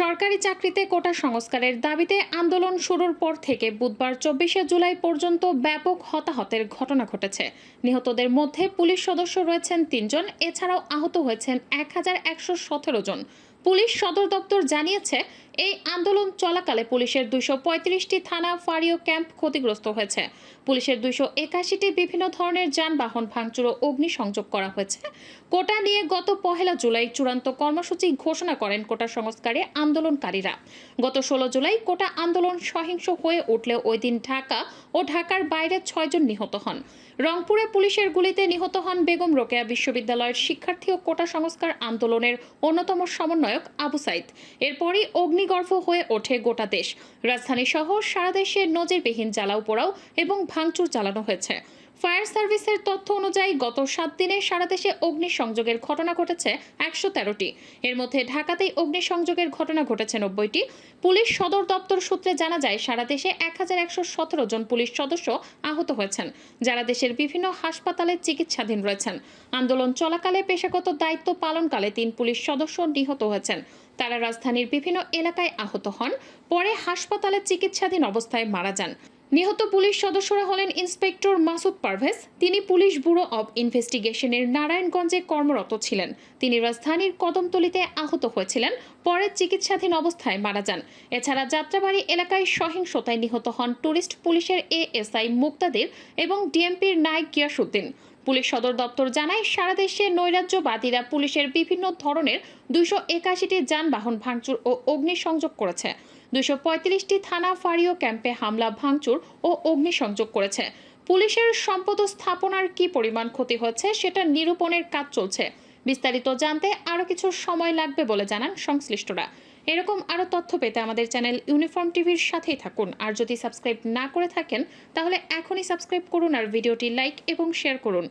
সরকারি চাকরিতে কোটা সংস্কারের দাবিতে আন্দোলন শুরুর পর থেকে বুধবার চব্বিশে জুলাই পর্যন্ত ব্যাপক হতাহতের ঘটনা ঘটেছে। নিহতদের মধ্যে পুলিশ সদস্য রয়েছেন তিনজন, এছাড়াও আহত হয়েছেন এক হাজার একশো সতেরো জন। পুলিশ সদর দপ্তর জানিয়েছে, এই আন্দোলন চলাকালে পুলিশের দুইশো পঁয়ত্রিশটি থানা ফাঁড়ি ও ক্যাম্প ক্ষতিগ্রস্ত হয়েছে। পুলিশের দুইশো একাশিটি বিভিন্ন ধরনের যানবাহন, ভাঙচুর ও অগ্নিসংযোগ করা হয়েছে। কোটা নিয়ে গত পহেলা জুলাই চূড়ান্ত কর্মসূচি ঘোষণা করেন কোটা সংস্কারে আন্দোলনকারীরা। গত ষোলো জুলাই কোটা আন্দোলন সহিংস হয়ে উঠলেও ওই দিন ঢাকা ও ঢাকার বাইরে ছয়জন নিহত হন। রংপুরে পুলিশের গুলিতে নিহত হন বেগম রোকেয়া বিশ্ববিদ্যালয়ের শিক্ষার্থী ও কোটা সংস্কার আন্দোলনের অন্যতম সমন্বয়ক আবু সাইদ। এরপরই অগ্নিগর্ভ হয়ে ওঠে গোটা দেশ। রাজধানী সহ সারা দেশে নজিরবিহীন জ্বালাও পোড়াও এবং ভাঙচুর চালানো হয়েছে। ফায়ার সার্ভিসের তথ্য অনুযায়ী গত সাত দিনে সারা দেশে অগ্নিসংযোগের ঘটনা ঘটেছে একশো তেরোটি। এর মধ্যে ঢাকাতেই অগ্নিসংযোগের ঘটনা ঘটেছে নব্বইটি। পুলিশ সদর দপ্তর সূত্রে জানা যায়, সারা দেশে এক হাজার একশো সতেরো জন পুলিশ সদস্য আহত হয়েছেন, যারা দেশের বিভিন্ন হাসপাতালে চিকিৎসাধীন রয়েছেন। আন্দোলন চলাকালে পেশাগত দায়িত্ব পালনকালে তিন পুলিশ সদস্য নিহত হয়েছেন। তারা রাজধানীর বিভিন্ন এলাকায় আহত হন, পরে হাসপাতালে চিকিৎসাধীন অবস্থায় মারা যান। নিহত পুলিশ সদস্যরা হলেন ইন্সপেক্টর মাসুদ পারভেজ, তিনি পুলিশ ব্যুরো অব ইনভেস্টিগেশনের নারায়ণগঞ্জে কর্মরত ছিলেন। তিনি রাজধানীর কদমতলিতে আহত হয়েছিলেন, পরে চিকিৎসাধীন অবস্থায় মারা যান। এছাড়া যাত্রাবাড়ি এলাকায় সহিংসতায় নিহত হন ট্যুরিস্ট পুলিশের এএসআই মুক্তাদির এবং ডিএমপির নায়ক গিয়াসুদ্দিন পুলিশ সদর দপ্তর জানায়, সারা দেশে নৈরাজ্যবাদীরা পুলিশের বিভিন্ন ধরনের দুইশো একাশিটি যানবাহন ভাঙচুর ও অগ্নিসংযোগ করেছে। দুইশো পঁয়ত্রিশটি থানা ফাঁড়ি ক্যাম্পে হামলা, ভাঙচুর ও অগ্নিসংযোগ করেছে। পুলিশের সম্পদ স্থাপনার কি পরিমাণ ক্ষতি হয়েছে সেটা নিরূপণের কাজ চলছে। বিস্তারিত জানতে আরও কিছু সময় লাগবে বলে জানান সংশ্লিষ্টরা। এরকম আরও তথ্য পেতে আমাদের চ্যানেল ইউনিফর্ম টিভির সাথেই থাকুন। আর যদি সাবস্ক্রাইব না করে থাকেন, তাহলে এখনই সাবস্ক্রাইব করুন আর ভিডিওটি লাইক এবং শেয়ার করুন।